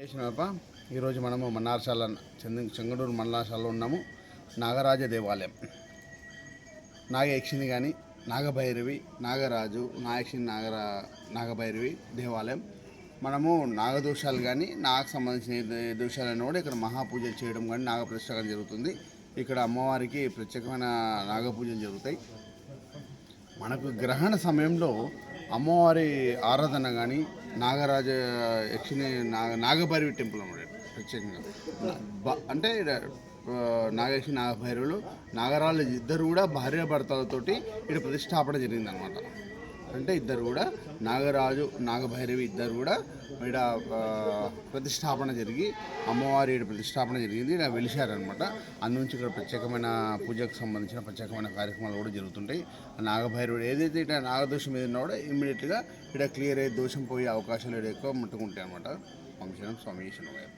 చేసినప్ప ఈరోజు మనము మన్నార్శాల చెంది చెంగడూరు మన్నార్శాలలో ఉన్నాము. నాగరాజ దేవాలయం. నాగయక్షిని కానీ నాగభైరవి నాగరాజు నాగక్షిని నాగరా నాగభైరవి దేవాలయం. మనము నాగదోషాలు కానీ నాగ సంబంధించిన దోషాలన్నీ దోషాలను కూడా ఇక్కడ మహాపూజ చేయడం కానీ నాగప్రతిష్ఠ కానీ జరుగుతుంది. ఇక్కడ అమ్మవారికి ప్రత్యేకమైన నాగపూజలు జరుగుతాయి. మనకు గ్రహణ సమయంలో అమ్మవారి ఆరాధన కానీ నాగరాజ యక్షిని నాగ నాగభైరవి టెంపుల్ అన్నమాట ప్రత్యేకంగా. అంటే నాగేశ్వరి నాగభైరవులు నాగరాజు ఇద్దరు కూడా భార్య భర్తలతోటి ఇక్కడ ప్రతిష్టాపన జరిగింది అనమాట అంటే ఇద్దరు కూడా. నాగరాజు నాగభైరవి ఇద్దరు కూడా ఇక్కడ ప్రతిష్టాపన జరిగి అమ్మవారి ఈడ ప్రతిష్టాపన జరిగింది. ఇలా వెలిశారనమాట అందునుంచి ఇక్కడ ప్రత్యేకమైన పూజకు సంబంధించిన ప్రత్యేకమైన కార్యక్రమాలు కూడా జరుగుతుంటాయి. ఆ నాగభైరవుడు ఏదైతే ఇక్కడ నాగదోషం మీద ఉన్నా కూడా ఇమ్మీడియట్గా ఇక్కడ క్లియర్ అయ్యి దోషం పోయే అవకాశాలు ఎక్కువ ముట్టుకుంటాయి అనమాట వంశనం స్వామి ఈశ్వరయ్య